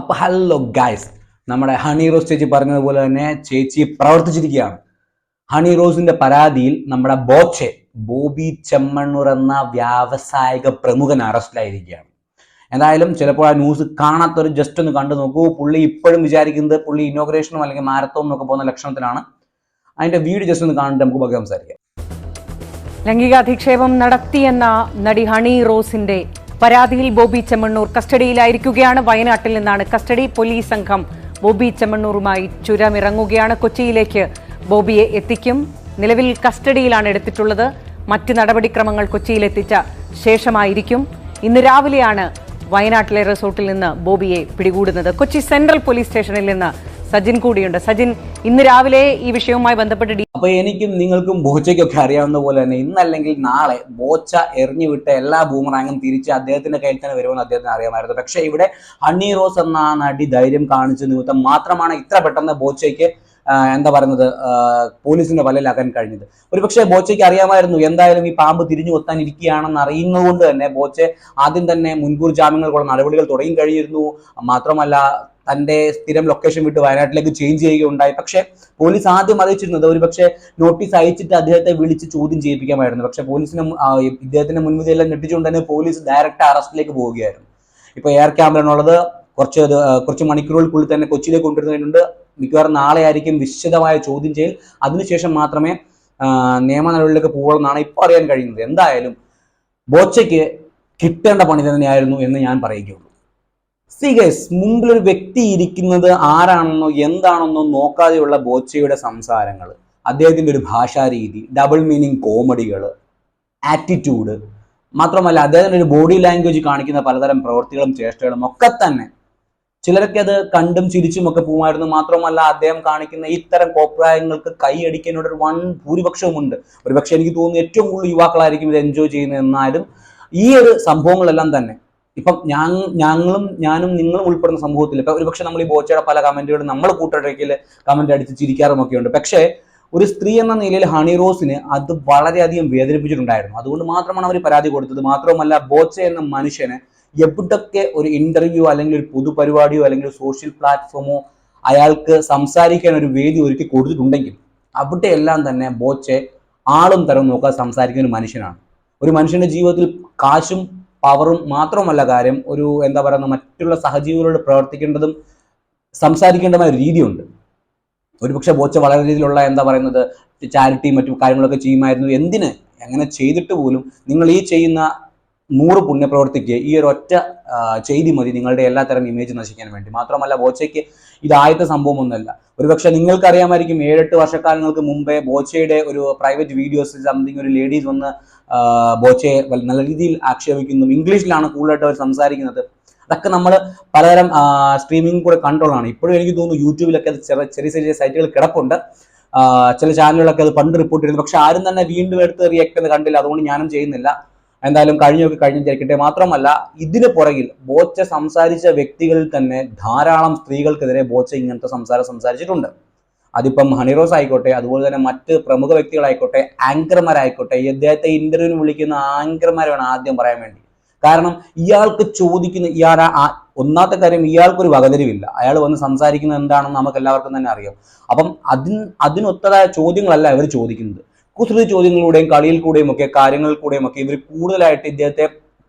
അപ്പൊ hello guys നമ്മുടെ ഹണി റോസ് ചേച്ചി പറഞ്ഞതുപോലെ തന്നെ ചേച്ചി പ്രവർത്തിച്ചിരിക്കുകയാണ്. ഹണി റോസിന്റെ പരാതിയിൽ നമ്മുടെ ബോച്ചെ ബോബി ചെമ്മണ്ണൂർ എന്ന വ്യാവസായിക പ്രമുഖൻ അറസ്റ്റിലായിരിക്കുകയാണ് എന്തായാലും ചിലപ്പോൾ ആ ന്യൂസ് കാണാത്തൊരു ജസ്റ്റ് ഒന്ന് കണ്ടു നോക്കൂ. പുള്ളി ഇപ്പോഴും വിചാരിക്കുന്നത് പുള്ളി ഇന്നോഗ്രേഷനും അല്ലെങ്കിൽ മാരത്തോണും എന്നൊക്കെ പോകുന്ന ലക്ഷണത്തിലാണ്. അതിന്റെ വീഡിയോ ജസ്റ്റ് ഒന്ന് കാണിട്ട് നമുക്ക് സംസാരിക്കാം. ലൈംഗികാധിക്ഷേപം നടത്തിയെന്ന നടി ഹണി റോസിന്റെ പരാതിയിൽ ബോബി ചെമ്മണ്ണൂർ കസ്റ്റഡിയിലായിരിക്കുകയാണ്. വയനാട്ടിൽ നിന്നാണ് കസ്റ്റഡി. പോലീസ് സംഘം ബോബി ചെമ്മണ്ണൂറുമായി ചുരമിറങ്ങുകയാണ്. കൊച്ചിയിലേക്ക് ബോബിയെ എത്തിക്കും. നിലവിൽ കസ്റ്റഡിയിലാണ് എടുത്തിട്ടുള്ളത്. മറ്റ് നടപടിക്രമങ്ങൾ കൊച്ചിയിലെത്തിച്ച ശേഷമായിരിക്കും. ഇന്ന് രാവിലെയാണ് വയനാട്ടിലെ റിസോർട്ടിൽ നിന്ന് ബോബിയെ പിടികൂടുന്നത്. കൊച്ചി സെൻട്രൽ പോലീസ് സ്റ്റേഷനിൽ നിന്ന് സജിൻ കൂടിയുണ്ട്. സജിൻ ഇന്ന് രാവിലെ ഈ വിഷയവുമായി ബന്ധപ്പെട്ട് അപ്പൊ എനിക്കും നിങ്ങൾക്കും ബോച്ചയ്ക്കൊക്കെ അറിയാവുന്ന പോലെ തന്നെ ഇന്നല്ലെങ്കിൽ നാളെ ബോച്ച എറിഞ്ഞു വിട്ട എല്ലാ ബൂമറാങ്ങും തിരിച്ച് അദ്ദേഹത്തിന്റെ കയ്യിൽ തന്നെ വരുമെന്ന് അദ്ദേഹത്തിന് അറിയാമായിരുന്നു. പക്ഷേ ഇവിടെ ഹണ്ണി റോസ് എന്ന നടി ധൈര്യം കാണിച്ച നിമിത്തം മാത്രമാണ് ഇത്ര പെട്ടെന്ന് ബോച്ചയ്ക്ക് എന്താ പറയുന്നത് പോലീസിന്റെ വലയിലാക്കാൻ കഴിഞ്ഞത്. ഒരുപക്ഷെ ബോച്ചയ്ക്ക് അറിയാമായിരുന്നു എന്തായാലും ഈ പാമ്പ് തിരിഞ്ഞു കൊത്താൻ ഇരിക്കുകയാണെന്ന് അറിയുന്നതുകൊണ്ട് തന്നെ ബോച്ചെ ആദ്യം തന്നെ മുൻകൂർ ജാമ്യങ്ങൾക്കുള്ള നടപടികൾ തുടങ്ങി കഴിഞ്ഞിരുന്നു. മാത്രമല്ല തന്റെ സ്ഥിരം ലൊക്കേഷൻ വിട്ട് വയനാട്ടിലേക്ക് ചേഞ്ച് ചെയ്യുകയുണ്ടായി. പക്ഷേ പോലീസ് ആദ്യം അറിയിച്ചിരുന്നത് ഒരുപക്ഷെ നോട്ടീസ് അയച്ചിട്ട് അദ്ദേഹത്തെ വിളിച്ച് ചോദ്യം ചെയ്യിപ്പിക്കാമായിരുന്നു. പക്ഷേ പോലീസിനെ ഇദ്ദേഹത്തിന്റെ മുൻവിധിയെല്ലാം ഞെട്ടിച്ചുകൊണ്ട് തന്നെ പോലീസ് ഡയറക്റ്റ് അറസ്റ്റിലേക്ക് പോവുകയായിരുന്നു. ഇപ്പൊ എയർ ക്യാമ്പിലാണുള്ളത് കുറച്ച് കുറച്ച് മണിക്കൂറുകൾക്കുള്ളിൽ തന്നെ കൊച്ചിയിലേക്ക് കൊണ്ടുവരുന്നതിനുണ്ട് മിക്കവാറും നാളെ ആയിരിക്കും വിശദമായ ചോദ്യം ചെയ്യൽ. അതിനുശേഷം മാത്രമേ നിയമ നടപടികളിലേക്ക് പോകുള്ളൂ ഇപ്പോൾ അറിയാൻ കഴിയുന്നത്. എന്തായാലും ബോച്ചയ്ക്ക് കിട്ടേണ്ട പണി തന്നെയായിരുന്നു എന്ന് ഞാൻ പറയുകയുള്ളൂ. സി ഗൈസ് മുമ്പിൽ ഒരു വ്യക്തി ഇരിക്കുന്നത് ആരാണെന്നോ എന്താണെന്നോ നോക്കാതെയുള്ള ബോച്ചയുടെ സംസാരങ്ങൾ അദ്ദേഹത്തിന്റെ ഒരു ഭാഷാരീതി ഡബിൾ മീനിങ് കോമഡികൾ ആറ്റിറ്റ്യൂഡ് മാത്രമല്ല അദ്ദേഹത്തിന്റെ ഒരു ബോഡി ലാംഗ്വേജ് കാണിക്കുന്ന പലതരം പ്രവൃത്തികളും ചേഷ്ടകളും ഒക്കെ തന്നെ ചിലരൊക്കെ അത് കണ്ടും ചിരിച്ചും ഒക്കെ പോകുമായിരുന്നു. മാത്രമല്ല അദ്ദേഹം കാണിക്കുന്ന ഇത്തരം കോപ്രായങ്ങൾക്ക് കൈയടിക്കാനുള്ള ഒരു വൺ ഭൂരിപക്ഷവുമുണ്ട്. ഒരുപക്ഷെ എനിക്ക് തോന്നുന്നു ഏറ്റവും കൂടുതൽ യുവാക്കളായിരിക്കും ഇത് എൻജോയ് ചെയ്യുന്നത്. എന്നാലും ഈ ഒരു സംഭവങ്ങളെല്ലാം തന്നെ ഇപ്പം ഞാൻ ഞങ്ങളും ഞാനും നിങ്ങളും ഉൾപ്പെടുന്ന സമൂഹത്തിൽ ഇപ്പൊ ഒരുപക്ഷെ നമ്മൾ ഈ ബോച്ചയുടെ പല കമന്റുകളും നമ്മൾ കൂട്ടടക്കിൽ കമന്റ് അടിച്ച് ചിരിക്കാറും ഒക്കെ ഉണ്ട്. പക്ഷേ ഒരു സ്ത്രീ എന്ന നിലയിൽ ഹണി റോസിന് അത് വളരെയധികം വേദനിപ്പിച്ചിട്ടുണ്ടായിരുന്നു. അതുകൊണ്ട് മാത്രമാണ് അവർ പരാതി കൊടുത്തത്. മാത്രമല്ല ബോച്ച എന്ന മനുഷ്യന് എവിടൊക്കെ ഒരു ഇന്റർവ്യൂ അല്ലെങ്കിൽ ഒരു പൊതുപരിപാടിയോ അല്ലെങ്കിൽ സോഷ്യൽ പ്ലാറ്റ്ഫോമോ അയാൾക്ക് സംസാരിക്കാൻ ഒരു വേദി ഒരുക്കി കൊടുത്തിട്ടുണ്ടെങ്കിൽ അവിടെ എല്ലാം തന്നെ ബോച്ചെ ആളും തരം നോക്കാൻ സംസാരിക്കുന്ന ഒരു മനുഷ്യനാണ്. ഒരു മനുഷ്യന്റെ ജീവിതത്തിൽ കാശും പവറും മാത്രമല്ല കാര്യം ഒരു എന്താ പറയുക മറ്റുള്ള സഹജീവികളോട് പ്രവർത്തിക്കേണ്ടതും സംസാരിക്കേണ്ടതുമായ ഒരു രീതിയുണ്ട്. ഒരുപക്ഷെ ബോച്ച വളരെ രീതിയിലുള്ള എന്താ പറയുന്നത് ചാരിറ്റി മറ്റു കാര്യങ്ങളൊക്കെ ചെയ്യുമായിരുന്നു. എന്തിന്? അങ്ങനെ ചെയ്തിട്ട് പോലും നിങ്ങൾ ഈ ചെയ്യുന്ന നൂറ് പുണ്യപ്രവർത്തിക്ക് ഈ ഒരു ഒറ്റ ചെയ്തി മതി നിങ്ങളുടെ എല്ലാത്തരം ഇമേജ് നശിക്കാൻ വേണ്ടി. മാത്രമല്ല ബോച്ചയ്ക്ക് ഇത് ആദ്യത്തെ സംഭവമൊന്നുമല്ല. ഒരുപക്ഷെ നിങ്ങൾക്കറിയാമായിരിക്കും ഏഴെട്ട് വർഷക്കാലങ്ങൾക്ക് മുമ്പേ ബോച്ചയുടെ ഒരു പ്രൈവറ്റ് വീഡിയോസ് സംതിങ് ഒരു ലേഡീസ് വന്ന് ബോച്ചയെ നല്ല രീതിയിൽ ആക്ഷേപിക്കുന്നു ഇംഗ്ലീഷിലാണ് കൂടുതലായിട്ട് അവർ സംസാരിക്കുന്നത്. അതൊക്കെ നമ്മൾ പലതരം സ്ട്രീമിംഗ് കൂടെ കൺട്രോളാണ് ഇപ്പോഴും എനിക്ക് തോന്നുന്നു യൂട്യൂബിലൊക്കെ അത് ചെറിയ ചെറിയ സൈറ്റുകൾ കിടപ്പുണ്ട്. ചില ചാനലുകളൊക്കെ അത് പണ്ട് റിപ്പോർട്ട് ചെയ്തു പക്ഷെ ആരും തന്നെ വീണ്ടും എടുത്ത് റിയാക്ട് ചെയ്യുന്നത് കണ്ടില്ല. അതുകൊണ്ട് ഞാനും ചെയ്യുന്നില്ല. എന്തായാലും കഴിഞ്ഞൊക്കെ കഴിഞ്ഞിരിക്കട്ടെ മാത്രമല്ല ഇതിന് പുറകിൽ ബോച്ച സംസാരിച്ച വ്യക്തികളിൽ തന്നെ ധാരാളം സ്ത്രീകൾക്കെതിരെ ബോച്ച ഇങ്ങനത്തെ സംസാരം സംസാരിച്ചിട്ടുണ്ട്. അതിപ്പം ഹണിറോസ് ആയിക്കോട്ടെ അതുപോലെ തന്നെ മറ്റ് പ്രമുഖ വ്യക്തികളായിക്കോട്ടെ ആങ്കർമാരായിക്കോട്ടെ ഈ അദ്ദേഹത്തെ ഇന്റർവ്യൂവിന് വിളിക്കുന്ന ആങ്കർമാരെ വേണം ആദ്യം പറയാൻ വേണ്ടി. കാരണം ഇയാൾക്ക് ചോദിക്കുന്ന ഇയാൾ ഒന്നാമത്തെ കാര്യം ഇയാൾക്കൊരു വകതിരിവില്ല. അയാൾ വന്ന് സംസാരിക്കുന്നത് എന്താണെന്ന് നമുക്ക് എല്ലാവർക്കും തന്നെ അറിയാം. അപ്പം അതിന് അതിനൊത്തതായ ചോദ്യങ്ങളല്ല ഇവർ ചോദിക്കുന്നത്. കുസൃതി ചോദ്യങ്ങളിലൂടെയും കളിയിൽ കൂടെയും ഒക്കെ കാര്യങ്ങളിൽ കൂടെയും ഒക്കെ ഇവർ കൂടുതലായിട്ട് ഇദ്ദേഹത്തെ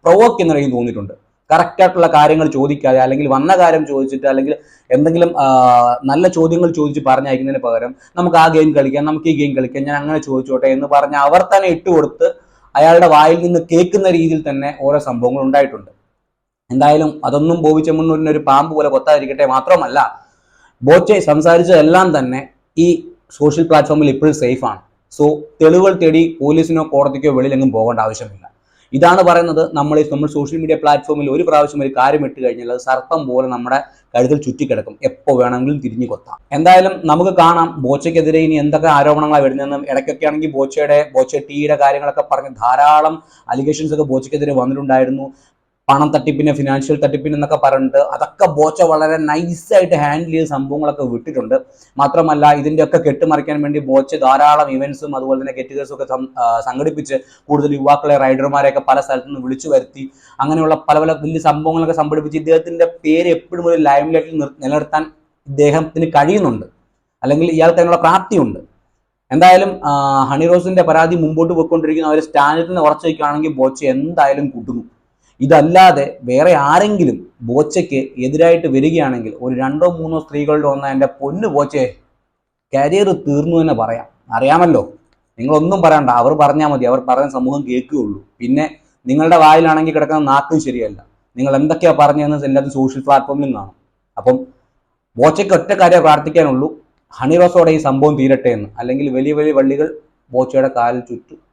പ്രൊവോക്ക് ചെയ്യുന്ന എനിക്ക് തോന്നിയിട്ടുണ്ട്. കറക്റ്റ് ആയിട്ടുള്ള കാര്യങ്ങൾ ചോദിക്കാതെ അല്ലെങ്കിൽ വന്ന കാര്യം ചോദിച്ചിട്ട് അല്ലെങ്കിൽ എന്തെങ്കിലും നല്ല ചോദ്യങ്ങൾ ചോദിച്ച് പറഞ്ഞയക്കുന്നതിന് പകരം നമുക്ക് ആ ഗെയിം കളിക്കാം നമുക്ക് ഈ ഗെയിം കളിക്കാം ഞാൻ അങ്ങനെ ചോദിച്ചോട്ടെ എന്ന് പറഞ്ഞ് അവർ തന്നെ ഇട്ടുകൊടുത്ത് അയാളുടെ വായിൽ നിന്ന് കേൾക്കുന്ന രീതിയിൽ തന്നെ ഓരോ സംഭവങ്ങൾ ഉണ്ടായിട്ടുണ്ട്. എന്തായാലും അതൊന്നും ബോബി ചെമ്മണ്ണൂരിന് ഒരു പാമ്പ് പോലെ കൊത്താതിരിക്കട്ടെ മാത്രമല്ല ബോച്ചെ സംസാരിച്ചതെല്ലാം തന്നെ ഈ സോഷ്യൽ പ്ലാറ്റ്ഫോമിൽ ഇപ്പോഴും സേഫാണ് സോ തെളിവുകൾ തേടി പോലീസിനോ കോടതിക്കോ വെളിയിലെങ്ങും പോകേണ്ട ആവശ്യമില്ല. ഇതാണ് പറയുന്നത് നമ്മൾ നമ്മൾ സോഷ്യൽ മീഡിയ പ്ലാറ്റ്ഫോമിൽ ഒരു പ്രാവശ്യം ഒരു കാര്യം ഇട്ട് കഴിഞ്ഞാൽ അത് സർപ്പം പോലെ നമ്മുടെ കഴുത്തിൽ ചുറ്റിക്കിടക്കും. എപ്പോൾ വേണമെങ്കിലും തിരിഞ്ഞു കൊത്താം. എന്തായാലും നമുക്ക് കാണാം ബോച്ചയ്ക്കെതിരെ ഇനി എന്തൊക്കെ ആരോപണങ്ങളാണ് വരുന്നതെന്നും ഇടയ്ക്കൊക്കെ ആണെങ്കിൽ ബോച്ചയുടെ ബോച്ച ടീയുടെ കാര്യങ്ങളൊക്കെ പറഞ്ഞ് ധാരാളം അലിഗേഷൻസ് ഒക്കെ ബോച്ചയ്ക്കെതിരെ വന്നിട്ടുണ്ടായിരുന്നു. പണം തട്ടിപ്പിന് ഫിനാൻഷ്യൽ തട്ടിപ്പിന് എന്നൊക്കെ പറഞ്ഞിട്ട് അതൊക്കെ ബോച്ച വളരെ നൈസായിട്ട് ഹാൻഡിൽ ചെയ്ത സംഭവങ്ങളൊക്കെ വിട്ടിട്ടുണ്ട്. മാത്രമല്ല ഇതിന്റെയൊക്കെ കെട്ടുമറിക്കാൻ വേണ്ടി ബോച്ച ധാരാളം ഇവൻസും അതുപോലെ തന്നെ ഗെറ്റുകേഴ്സും ഒക്കെ സംഘടിപ്പിച്ച് കൂടുതൽ യുവാക്കളെ റൈഡർമാരെയൊക്കെ പല സ്ഥലത്തു നിന്ന് വിളിച്ചു വരുത്തി. അങ്ങനെയുള്ള പല പല വലിയ സംഭവങ്ങളൊക്കെ സംഘടിപ്പിച്ച് ഇദ്ദേഹത്തിന്റെ പേര് എപ്പോഴും ഒരു ലൈം ലൈറ്റിൽ നിലനിർത്താൻ ഇദ്ദേഹത്തിന് കഴിയുന്നുണ്ട്. അല്ലെങ്കിൽ ഇയാൾക്ക് അതിനുള്ള പ്രാപ്തിയുണ്ട്. എന്തായാലും ഹണി റോസിന്റെ പരാതി മുമ്പോട്ട് പോയിക്കൊണ്ടിരിക്കുന്ന അവർ നിന്ന് ഉറച്ചു വയ്ക്കുകയാണെങ്കിൽ ബോച്ച എന്തായാലും കൂട്ടുന്നു ഇതല്ലാതെ വേറെ ആരെങ്കിലും ബോച്ചയ്ക്ക് എതിരായിട്ട് വരികയാണെങ്കിൽ ഒരു രണ്ടോ മൂന്നോ സ്ത്രീകളുടെ ഒന്ന് എന്റെ പൊന്ന് ബോച്ചെ കരിയർ തീർന്നു തന്നെ പറയാം. അറിയാമല്ലോ. നിങ്ങളൊന്നും പറയണ്ട. അവർ പറഞ്ഞാൽ മതി. അവർ പറഞ്ഞ സമൂഹം കേൾക്കുകയുള്ളൂ. പിന്നെ നിങ്ങളുടെ വായിലാണെങ്കിൽ കിടക്കുന്ന നാക്കും ശരിയല്ല. നിങ്ങൾ എന്തൊക്കെയാ പറഞ്ഞതെന്ന് എല്ലാവരും സോഷ്യൽ പ്ലാറ്റ്ഫോമിൽ നിന്നാണ് അപ്പം ബോച്ചയ്ക്ക് ഒറ്റ കാര്യം പ്രാർത്ഥിക്കാനുള്ളൂ. ഹണി റോസോടെ ഈ സംഭവം തീരട്ടെ എന്ന്. അല്ലെങ്കിൽ വലിയ വലിയ വള്ളികൾ ബോച്ചയുടെ കാലിൽ ചുറ്റും